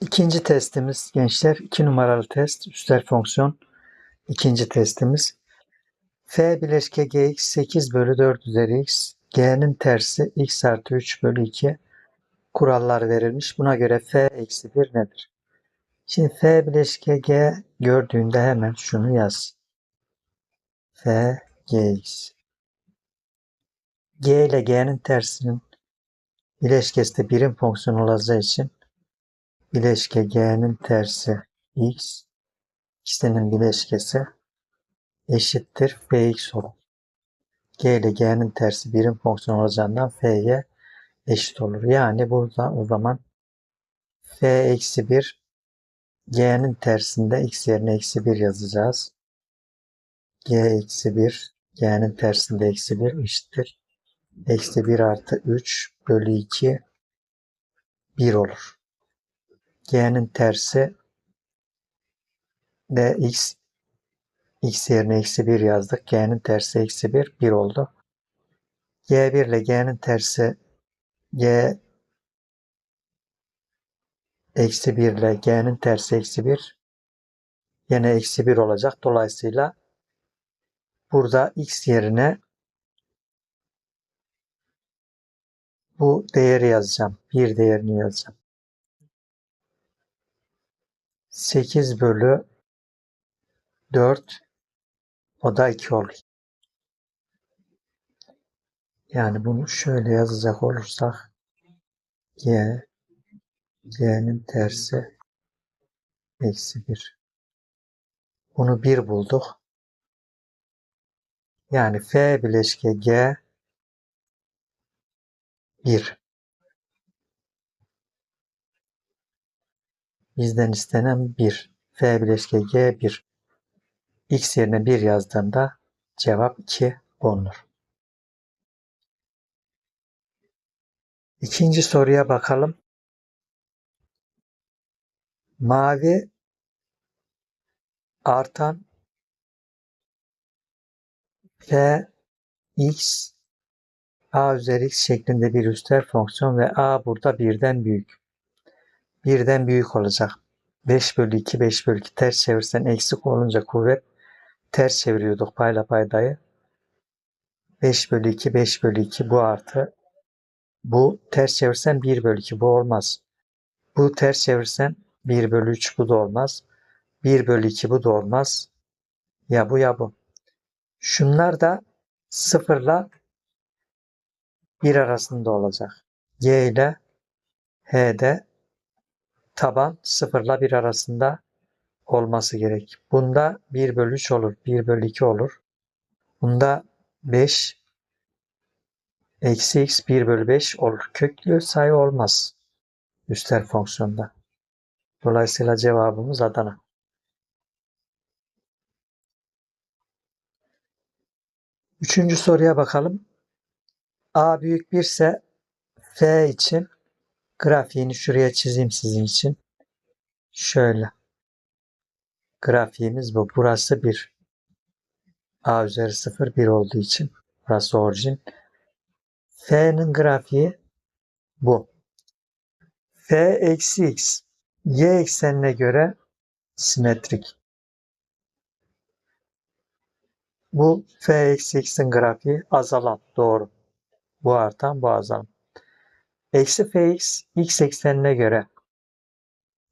İkinci testimiz gençler 2 numaralı test üstel fonksiyon ikinci testimiz. F bileşke gx 8 bölü 4 üzeri x g'nin tersi x artı 3 bölü 2 kurallar verilmiş. Buna göre f eksi 1 nedir? Şimdi f bileşke g gördüğünde hemen şunu yaz. f gx g ile g'nin tersinin bileşkesi de birim fonksiyon olacağı için bileşke g'nin tersi x ikisinin bileşkesi eşittir fx olur. g ile g'nin tersi birim fonksiyon olacağından f'ye eşit olur. Yani burada o zaman f eksi 1 g'nin tersinde x yerine eksi 1 yazacağız. g eksi 1 g'nin tersinde eksi 1 eşittir. Eksi 1 artı 3 bölü 2 1 olur. G'nin tersi de x x yerine eksi 1 yazdık. g'nin tersi eksi 1 1 oldu. g1 ile g'nin tersi g eksi 1 ile g'nin tersi eksi 1 yine eksi 1 olacak. Dolayısıyla burada x yerine bu değeri yazacağım. Bir değerini yazacağım. 8 bölü 4 o da 2 olur. Yani bunu şöyle yazacak olursak g g'nin tersi eksi 1. Bunu 1 bulduk. Yani f bileşke g 1. Bizden istenen 1. F bileşke G 1. X yerine 1 yazdığımda cevap 2 bulunur. İkinci soruya bakalım. Mavi artan F x a üzeri x şeklinde bir üstel fonksiyon ve a burada birden büyük. Birden büyük olacak. 5 bölü 2, 5 bölü 2 ters çevirsen eksik olunca kuvvet ters çeviriyorduk payla paydayı. 5 bölü 2, 5 bölü 2 bu artı. Bu ters çevirsen 1 bölü 2 bu olmaz. Bu ters çevirsen 1 bölü 3 bu da olmaz. 1 bölü 2 bu da olmaz. Ya bu ya bu. Şunlar da sıfırla 1 arasında olacak. Y ile H'de taban 0 ile 1 arasında olması gerek. Bunda 1 bölü 3 olur. 1 bölü 2 olur. Bunda 5 eksi x 1 bölü 5 olur. Köklü sayı olmaz. Üstel fonksiyonda. Dolayısıyla cevabımız Adana. Üçüncü soruya bakalım. A büyük 1 ise F için grafiğini şuraya çizeyim sizin için. Şöyle. Grafiğimiz bu. Burası 1. A üzeri 0 1 olduğu için. Burası orijin. F'nin grafiği bu. F eksi x y eksenine göre simetrik. Bu f eksi x'in grafiği azalan. Doğru. Bu artan bu azalan. Eksi fx x eksenine göre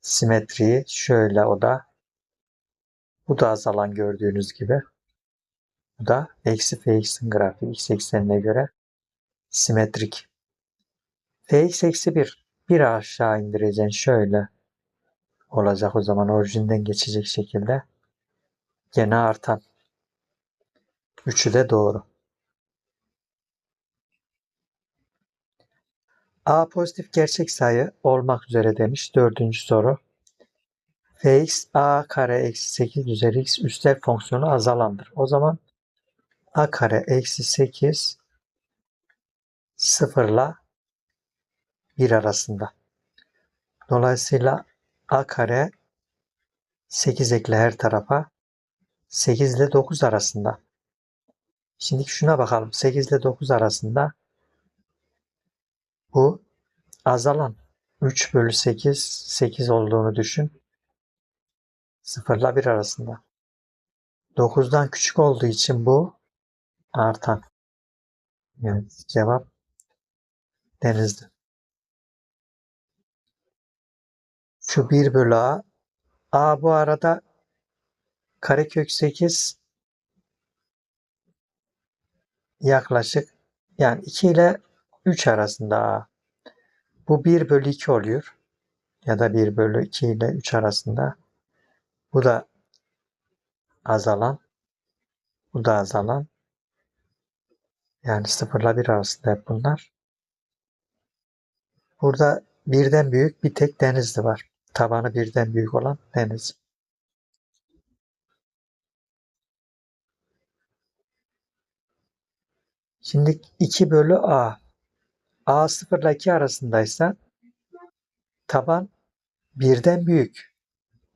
simetriyi şöyle o da bu da azalan gördüğünüz gibi. Bu da eksi fx'in grafiği x eksenine göre simetrik. fx eksi 1 bir aşağı indireceksin şöyle olacak o zaman orijinden geçecek şekilde. Gene artan. Üçü de doğru. A pozitif gerçek sayı olmak üzere demiş. Dördüncü soru. Fx a kare eksi 8 üzeri x üstel fonksiyonu azalandır. O zaman a kare eksi 8 sıfırla 1 arasında. Dolayısıyla a kare 8 ekle her tarafa 8 ile 9 arasında. Şimdi şuna bakalım. 8 ile 9 arasında bu azalan. 3 bölü 8, 8 olduğunu düşün. 0 ile 1 arasında. 9'dan küçük olduğu için bu artan. Yani cevap denizdi. Şu 1 bölü A. A bu arada karekök 8 yaklaşık yani 2 ile 3 arasında. Bu 1 bölü 2 oluyor. Ya da 1 bölü 2 ile 3 arasında. Bu da azalan. Bu da azalan. Yani 0 ile 1 arasında hep bunlar. Burada birden büyük bir tek denizli var. Tabanı birden büyük olan deniz. Şimdi 2 bölü A. A 0 ile 2 arasındaysa taban birden büyük.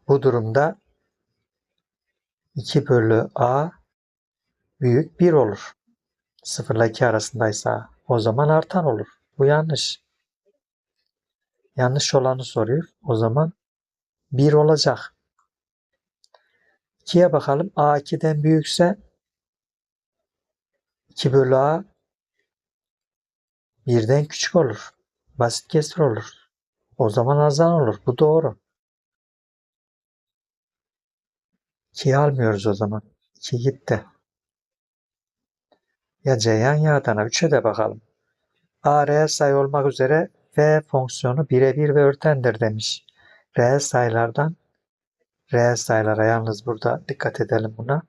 Bu durumda 2 bölü A büyük 1 olur. 0 ile 2 arasındaysa o zaman artan olur. Bu yanlış. Yanlış olanı soruyor. O zaman 1 olacak. 2'ye bakalım. A 2'den büyükse 2 bölü A birden küçük olur. Basit kesir olur. O zaman azan olur. Bu doğru. 2'yi almıyoruz o zaman. 2 gitti. Ya Ceyhan ya Adana. 3'e de bakalım. A reel sayı olmak üzere f fonksiyonu birebir ve örtendir demiş. Reel sayılardan reel sayılara yalnız burada dikkat edelim buna.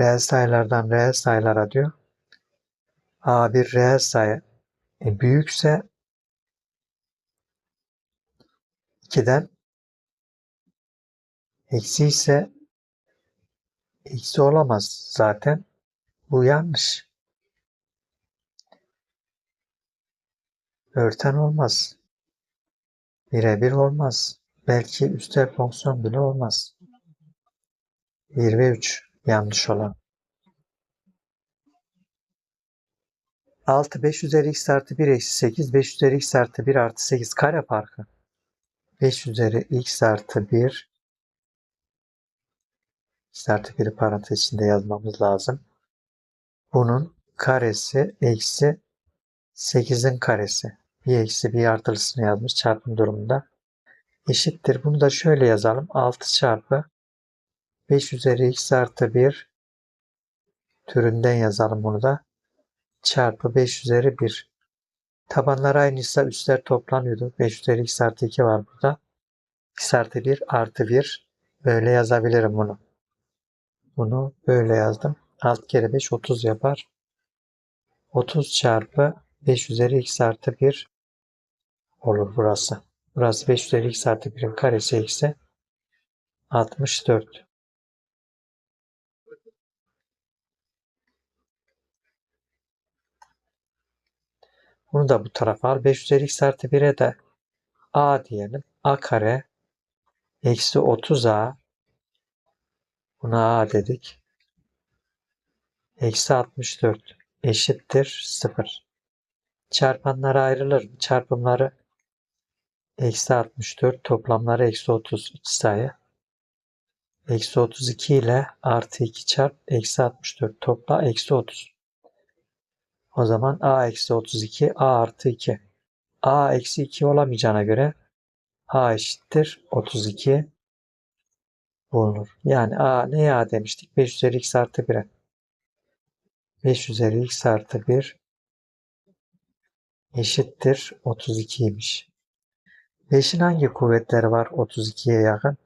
Reel sayılardan reel sayılara diyor. A bir reel sayı e, büyükse 2'den eksi ise eksi olamaz zaten. Bu yanlış. Örten olmaz. Birebir olmaz. Belki üstel fonksiyon bile olmaz. 1 ve 3 yanlış olan. 6 5 üzeri x artı 1 eksi 8 5 üzeri x artı 1 artı 8 kare farkı. 5 üzeri x artı 1 x artı 1'i parantez içinde yazmamız lazım. Bunun karesi eksi 8'in karesi. Bir eksi bir artılısını yazmış çarpım durumunda. Eşittir. Bunu da şöyle yazalım. 6 çarpı 5 üzeri x artı 1 türünden yazalım bunu da. Çarpı 5 üzeri 1. Tabanlar aynıysa üstler toplanıyordu. 5 üzeri x artı 2 var burada. x artı 1 artı 1. Böyle yazabilirim bunu. Bunu böyle yazdım. 6 kere 5 30 yapar. 30 çarpı 5 üzeri x artı 1 olur burası. Burası 5 üzeri x artı 1'in karesi eksi 64. Bunu da bu tarafa al. 5 üzeri x artı 1'e de a diyelim. a kare eksi 30a buna a dedik. Eksi 64 eşittir 0. Çarpanlara ayrılır. Çarpımları eksi 64 toplamları eksi 30 iki sayı. Eksi 32 ile artı 2 çarp eksi 64 topla eksi 30. O zaman a eksi 32 a artı 2. a eksi 2 olamayacağına göre a eşittir 32 bulunur. Yani a ne a demiştik? 5 üzeri x artı 1'e. 5 üzeri x artı 1 eşittir 32'ymiş. 5'in hangi kuvvetleri var 32'ye yakın?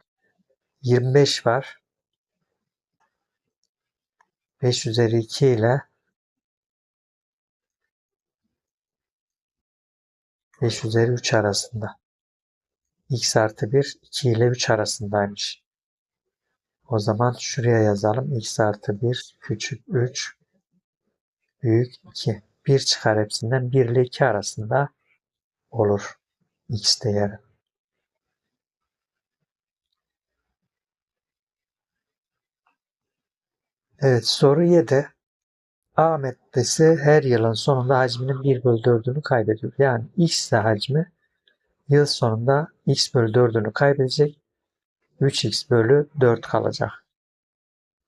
25 var. 5 üzeri 2 ile 5 üzeri 3 arasında. x artı 1 2 ile 3 arasındaymış. O zaman şuraya yazalım. x artı 1 küçük 3 büyük 2. 1 çıkar hepsinden 1 ile 2 arasında olur x değeri. Evet soru 7. A maddesi her yılın sonunda hacminin 1 bölü 4'ünü kaybediyor. Yani X ise hacmi Yıl sonunda x bölü 4'ünü kaybedecek. 3x bölü 4 kalacak.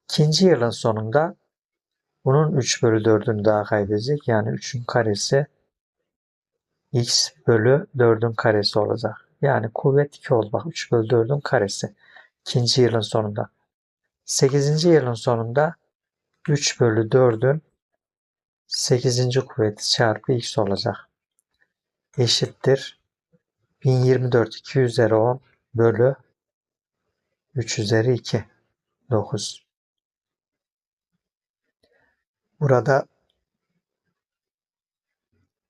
İkinci yılın sonunda bunun 3 bölü 4'ünü daha kaybedecek. Yani 3'ün karesi x bölü 4'ün karesi olacak. Yani kuvvet 2 oldu. Bak 3 bölü 4'ün karesi. İkinci yılın sonunda. 8. yılın sonunda 3 bölü 4'ün 8. kuvveti çarpı x olacak. Eşittir. 1024 2 üzeri 10 bölü 3 üzeri 2. 9. Burada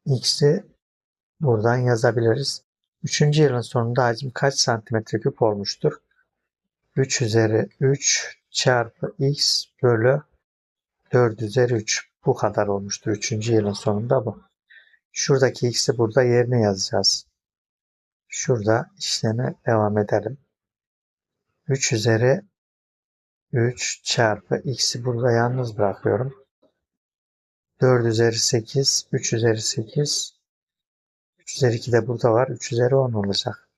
x'i buradan yazabiliriz. Üçüncü yılın sonunda hacim kaç santimetre küp olmuştur? 3 üzeri 3 çarpı x bölü 4 üzeri 3. Bu kadar olmuştur. Üçüncü yılın sonunda bu. Şuradaki x'i burada yerine yazacağız. Şurada işleme devam edelim. 3 üzeri 3 çarpı x'i burada yalnız bırakıyorum. 4 üzeri 8, 3 üzeri 8, 3 üzeri 2 de burada var. 3 üzeri 10 olacak.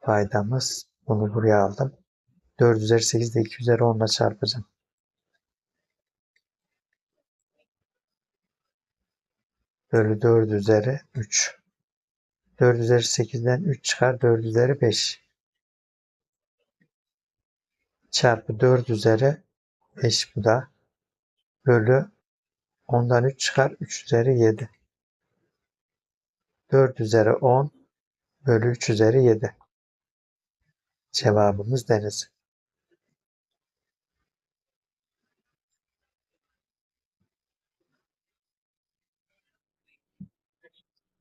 Faydamız. Bunu buraya aldım. 4 üzeri 8 de 2 üzeri 10 ile çarpacağım. Bölü 4 üzeri 3. 4 üzeri 8'den 3 çıkar. 4 üzeri 5. Çarpı 4 üzeri 5 bu da. Bölü 10'dan 3 çıkar. 3 üzeri 7. 4 üzeri 10 bölü 3 üzeri 7. Cevabımız deniz.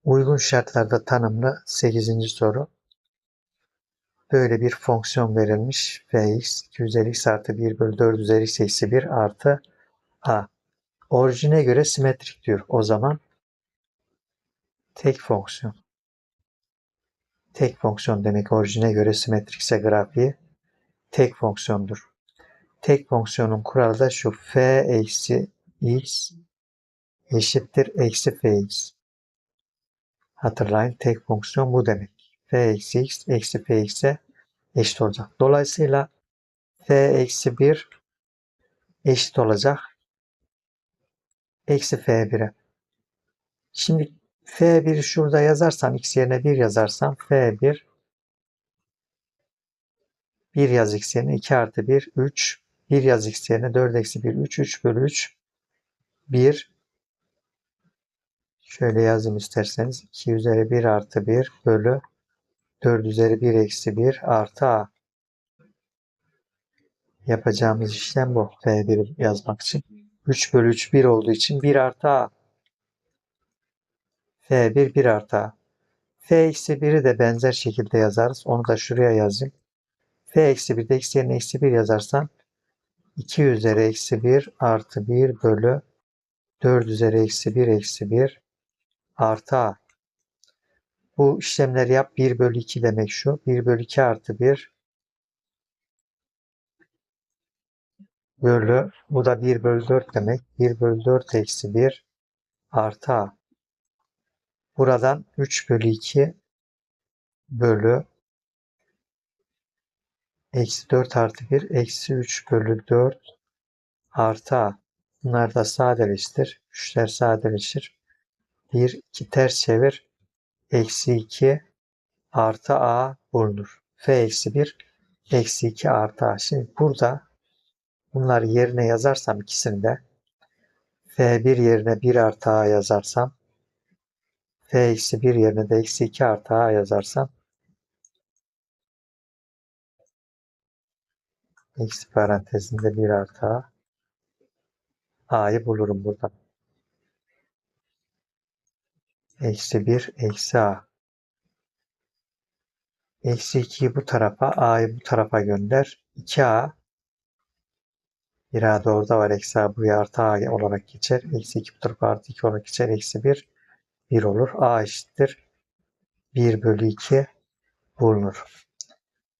Uygun şartlarda tanımlı 8. soru. Böyle bir fonksiyon verilmiş. fx 2 üzeri x artı 1 bölü 4 üzeri x eksi 1 artı a. Orijine göre simetrik diyor. O zaman tek fonksiyon. Tek fonksiyon demek orijine göre simetrikse grafiği tek fonksiyondur. Tek fonksiyonun kuralı da şu f eksi x eşittir eksi fx. Hatırlayın tek fonksiyon bu demek. f eksi x eksi fx'e eşit olacak. Dolayısıyla f eksi 1 eşit olacak. Eksi f1'e. Şimdi f1'i şurada yazarsam x yerine 1 yazarsam f1 1 yaz x yerine 2 artı 1 3 1 yaz x yerine 4 eksi 1 3 3 bölü 3 1 Şöyle yazayım isterseniz. 2 üzeri 1 artı 1 bölü 4 üzeri 1 eksi 1 artı a. Yapacağımız işlem bu. F1 yazmak için. 3 bölü 3 1 olduğu için 1 artı a. F1 1 artı a. F eksi 1'i de benzer şekilde yazarız. Onu da şuraya yazayım. F eksi 1'de eksi yerine eksi 1 yazarsam 2 üzeri eksi 1 artı 1 bölü 4 üzeri eksi 1 eksi 1 artı a. Bu işlemleri yap 1 bölü 2 demek şu. 1 bölü 2 artı 1 bölü bu da 1 bölü 4 demek. 1 bölü 4 eksi 1 artı a. Buradan 3 bölü 2 bölü eksi 4 artı 1 eksi 3 bölü 4 artı a. Bunlar da sadeleştir. 3'ler sadeleşir. 1, 2 ters çevir. Eksi 2 artı a bulunur. F eksi 1 eksi 2 artı a. Şimdi burada bunları yerine yazarsam ikisini de F1 yerine 1 artı a yazarsam F eksi 1 yerine de eksi 2 artı a yazarsam eksi parantezinde 1 artı a a'yı bulurum buradan. Eksi 1 eksi a. Eksi 2'yi bu tarafa a'yı bu tarafa gönder. 2a bir a da orada var. Eksi a buraya artı a olarak geçer. Eksi 2 bu tarafa artı 2 olarak geçer. Eksi 1 1 olur. a eşittir. 1 bölü 2 bulunur.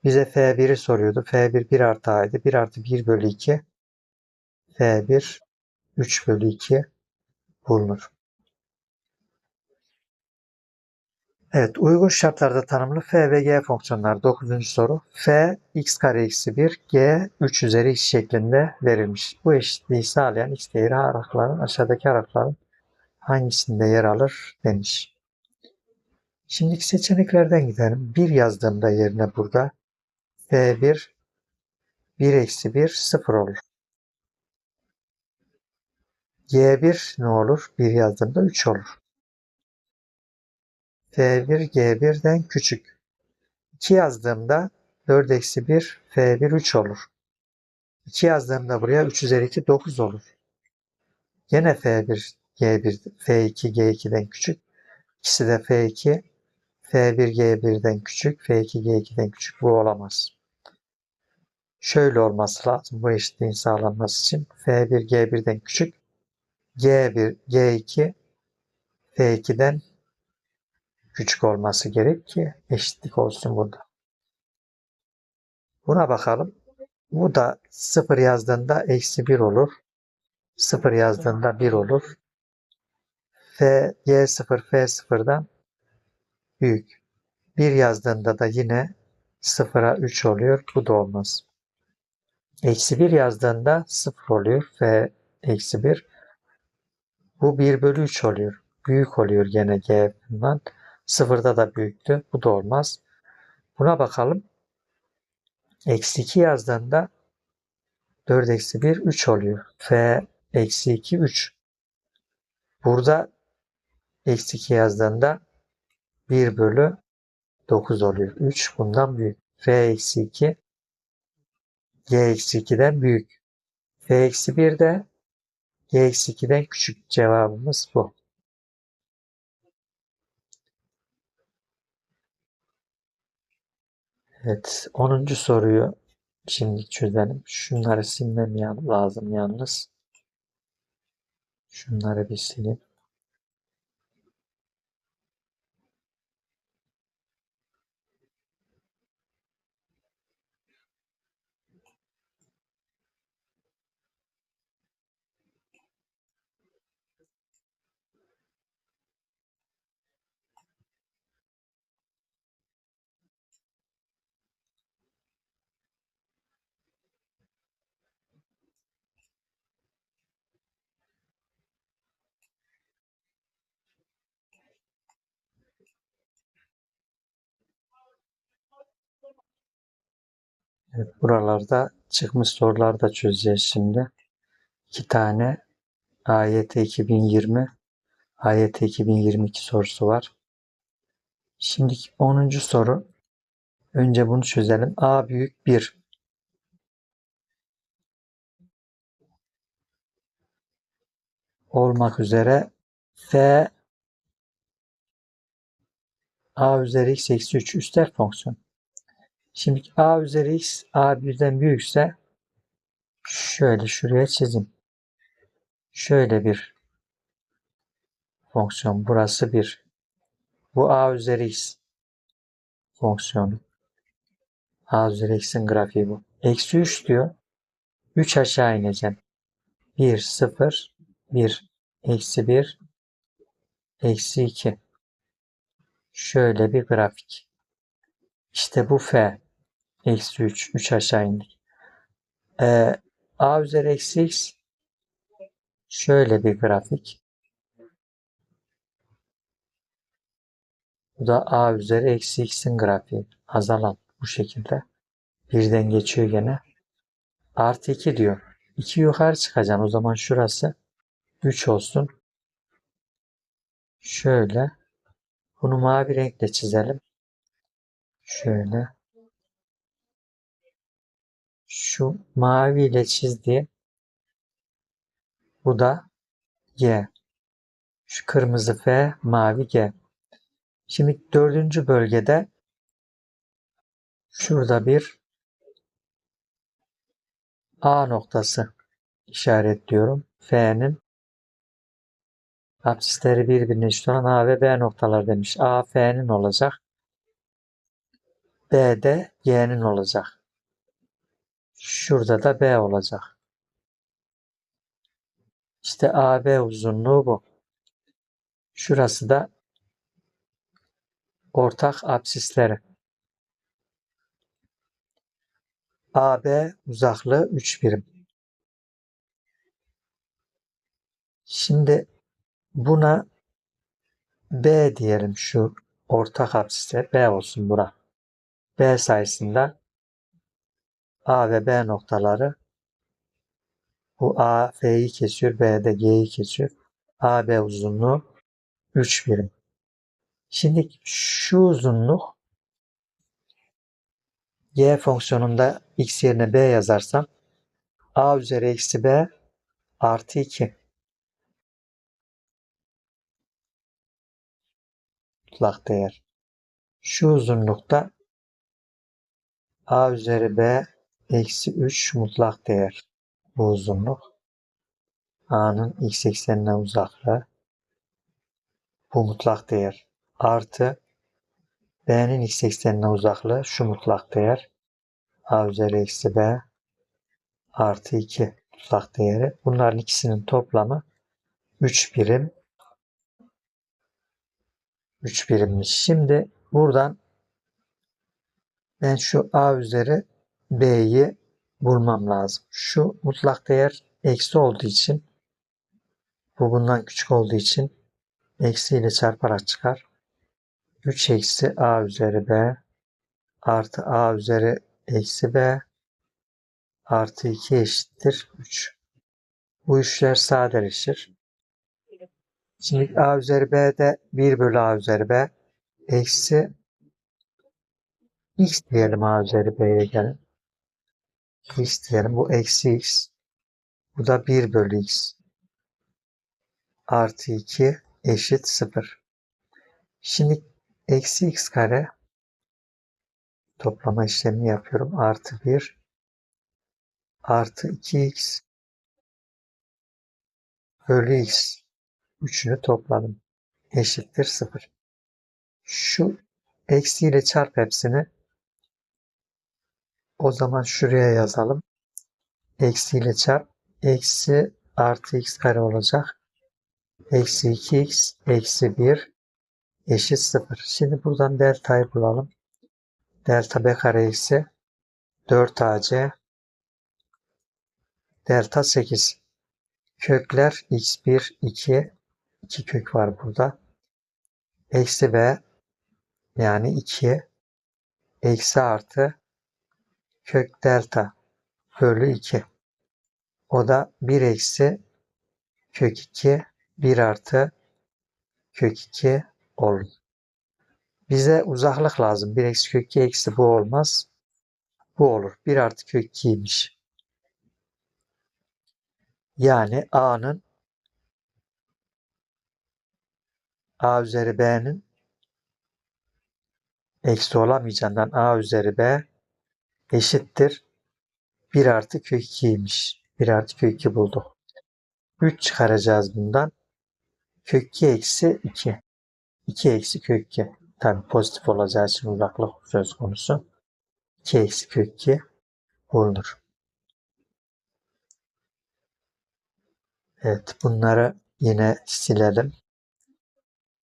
Bize F1'i soruyordu. F1 1 artı A'ydı. 1 artı 1 bölü 2 F1 3 bölü 2 bulunur. Evet, uygun şartlarda tanımlı f ve g fonksiyonları 9. soru. f x kare eksi 1, g 3 üzeri x şeklinde verilmiş. Bu eşitliği sağlayan x değeri aralıkların aşağıdaki aralıkların hangisinde yer alır demiş. Şimdiki seçeneklerden gidelim. 1 yazdığımda yerine burada f1 1 eksi 1 0 olur. g1 ne olur? 1 yazdığımda 3 olur. F1 G1'den küçük. 2 yazdığımda 4 eksi 1 F1 3 olur. 2 yazdığımda buraya 3 üzeri 2 9 olur. Yine F1 G1 F2 G2'den küçük. İkisi de F2 F1 G1'den küçük. F2 G2'den küçük. Bu olamaz. Şöyle olması lazım bu eşitliğin sağlanması için. F1 G1'den küçük. G1 G2 F2'den küçük olması gerek ki eşitlik olsun burada. Buna bakalım. Bu da 0 yazdığında eksi 1 olur. 0 yazdığında 1 olur. F, Y0, F0'dan büyük. 1 yazdığında da yine 0'a 3 oluyor. Bu da olmaz. Eksi 1 yazdığında 0 oluyor. F eksi 1. Bu 1 bölü 3 oluyor. Büyük oluyor gene G bundan. Sıfırda da büyüktü. Bu da olmaz. Buna bakalım. Eksi 2 yazdığında 4 eksi 1 3 oluyor. F eksi 2 3. Burada eksi 2 yazdığında 1 bölü 9 oluyor. 3 bundan büyük. F eksi 2 G eksi 2'den büyük. F eksi 1 de G eksi 2'den küçük. Cevabımız bu. Evet, 10. soruyu şimdi çözelim. Şunları silmem lazım yalnız. Şunları bir sileyim. Evet, buralarda çıkmış soruları da çözeceğiz şimdi. İki tane AYT 2020, AYT 2022 sorusu var. Şimdi 10. soru. Önce bunu çözelim. A büyük 1. olmak üzere F A üzeri x eksi 3 üstel fonksiyon. Şimdi A üzeri x A birden büyükse şöyle şuraya çizim. Şöyle bir fonksiyon. Burası bir. Bu A üzeri x fonksiyonu. A üzeri x'in grafiği bu. Eksi 3 diyor. 3 aşağı ineceğim. 1, 0, 1, eksi 1, eksi 2. Şöyle bir grafik. İşte bu F. Eksi 3. 3 aşağı indik. Ee, A üzeri eksi x şöyle bir grafik. Bu da A üzeri eksi x'in grafiği. Azalan bu şekilde. Birden geçiyor gene. Artı 2 diyor. 2 yukarı çıkacaksın. O zaman şurası 3 olsun. Şöyle. Bunu mavi renkle çizelim. Şöyle. Şu mavi ile çizdiğim bu da G. Şu kırmızı F, mavi G. Şimdi dördüncü bölgede şurada bir A noktası işaretliyorum. F'nin apsisleri birbirine eşit olan A ve B noktalar demiş. A F'nin olacak. B de G'nin olacak. Şurada da B olacak. İşte AB uzunluğu bu. Şurası da ortak absisleri. AB uzaklığı 3 birim. Şimdi buna B diyelim şu ortak absise B olsun bura. B sayısında A ve B noktaları bu A F'yi kesiyor, B de G'yi kesiyor. AB uzunluğu 3 birim. Şimdi şu uzunluk y fonksiyonunda x yerine b yazarsam a üzeri eksi b artı 2 mutlak değer. Şu uzunlukta a üzeri b eksi 3 mutlak değer. Bu uzunluk. a'nın x eksenine uzaklığı. Bu mutlak değer. Artı b'nin x eksenine uzaklığı şu mutlak değer. a üzeri eksi b artı 2 mutlak değeri. Bunların ikisinin toplamı 3 birim 3 birimmiş. Şimdi buradan ben şu a üzeri b'yi bulmam lazım. Şu mutlak değer eksi olduğu için bu bundan küçük olduğu için eksi ile çarparak çıkar. 3 eksi a üzeri b artı a üzeri eksi b artı 2 eşittir 3. Bu üçler sadeleşir. Şimdi a üzeri b de 1 bölü a üzeri b eksi x diyelim a üzeri b'ye gelin. X diyelim. Bu eksi x. Bu da 1 bölü x. Artı 2 eşit 0. Şimdi eksi x kare toplama işlemini yapıyorum. Artı 1 artı 2x bölü x. Üçünü topladım. Eşittir 0. Şu eksiyle çarp hepsini. O zaman şuraya yazalım. Eksiyle çarp. Eksi artı x kare olacak. Eksi 2x eksi 1 eşit 0. Şimdi buradan delta'yı bulalım. Delta b kare eksi 4ac delta 8. Kökler x1, 2, 2 kök var burada. Eksi b yani 2 eksi artı kök delta bölü 2. O da 1 eksi kök 2 1 artı kök 2 olur. Bize uzaklık lazım. 1 eksi kök 2 eksi bu olmaz. Bu olur. 1 artı kök 2'ymiş. Yani A'nın A üzeri B'nin eksi olamayacağından A üzeri B eşittir. 1 artı kök 2'ymiş. 1 artı kök 2 bulduk. 3 çıkaracağız bundan. Kök 2 eksi 2. 2 eksi kök 2. Tabi pozitif olacağı için uzaklık söz konusu. 2 eksi kök 2 bulunur. Evet bunları yine silelim.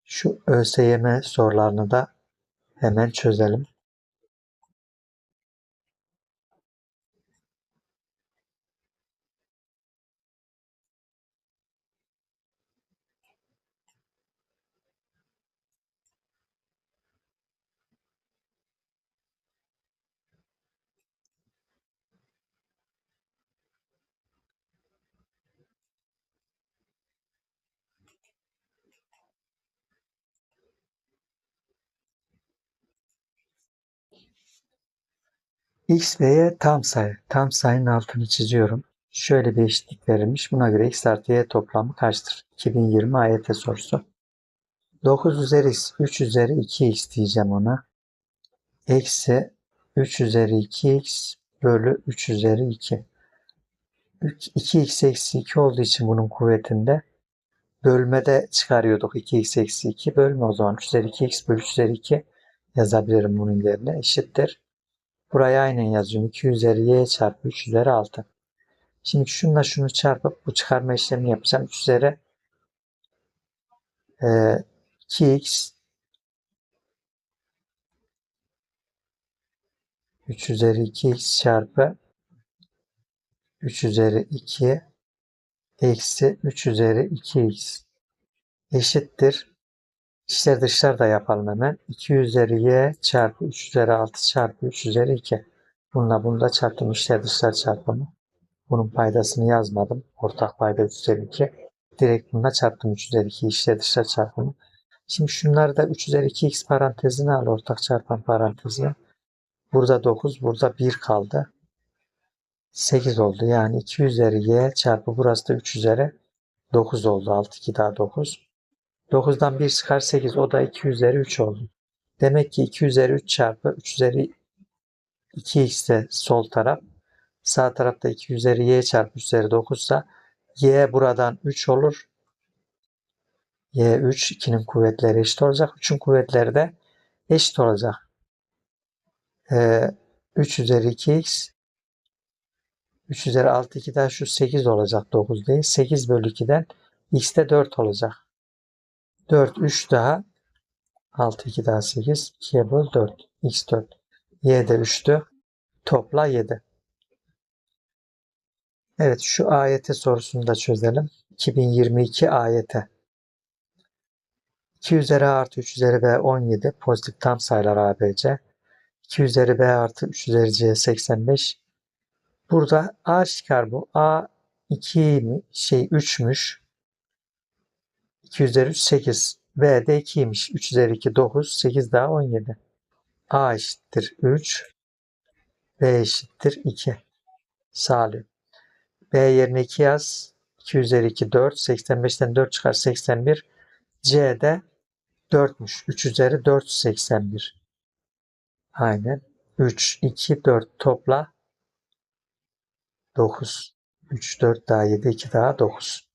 Şu ÖSYM sorularını da hemen çözelim. X ve Y tam sayı. Tam sayının altını çiziyorum. Şöyle bir eşitlik verilmiş. Buna göre X artı Y toplamı kaçtır? 2020 AYT sorusu. 9 üzeri X, 3 üzeri 2X diyeceğim ona. Eksi 3 üzeri 2X bölü 3 üzeri 2. 2x eksi 2 olduğu için bunun kuvvetinde bölmede çıkarıyorduk 2x eksi 2 bölme o zaman 3 üzeri 2x bölü 3 üzeri 2 yazabilirim bunun yerine eşittir. Buraya aynen yazıyorum. 2 üzeri y çarpı 3 üzeri 6. Şimdi şununla şunu çarpıp bu çıkarma işlemini yapacağım. 3 üzeri e, 2x 3 üzeri 2x çarpı 3 üzeri 2 eksi 3 üzeri 2x eşittir İçler dışlar da yapalım hemen. 2 üzeri y çarpı 3 üzeri 6 çarpı 3 üzeri 2. Bununla bunu da çarptım. İçler dışlar çarpımı. Bunun paydasını yazmadım. Ortak payda 3 üzeri 2. Direkt bununla çarptım 3 üzeri 2 içler dışlar çarpımı. Şimdi şunları da 3 üzeri 2x parantezine al. Ortak çarpan parantezine. Burada 9, burada 1 kaldı. 8 oldu. Yani 2 üzeri y çarpı burası da 3 üzeri 9 oldu. 6, 2 daha 9. 9'dan 1 çıkar 8. O da 2 üzeri 3 oldu. Demek ki 2 üzeri 3 çarpı 3 üzeri 2x de sol taraf. Sağ tarafta 2 üzeri y çarpı 3 üzeri 9 ise y buradan 3 olur. y 3. 2'nin kuvvetleri eşit olacak. 3'ün kuvvetleri de eşit olacak. Ee, 3 üzeri 2x 3 üzeri 6 2 daha şu 8 olacak 9 değil. 8 bölü 2'den x de 4 olacak. 4 3 daha 6 2 daha 8 2'ye böl 4 x 4 y de 3'tü. Topla 7. Evet şu ayete sorusunu da çözelim. 2022 ayete. 2 üzeri a artı 3 üzeri b 17 pozitif tam sayılar ABC. 2 üzeri b artı 3 üzeri c 85. Burada a çıkar bu. a 2 mi? Şey 3'müş. 2 üzeri 3 8. b de 2'ymiş. 3 üzeri 2 9. 8 daha 17. a eşittir 3. b eşittir 2. Salih. b yerine 2 yaz. 2 üzeri 2 4. 85'ten 4 çıkar 81. c de 4'müş. 3 üzeri 4 81. Aynen. 3, 2, 4 topla 9. 3, 4 daha 7, 2 daha 9.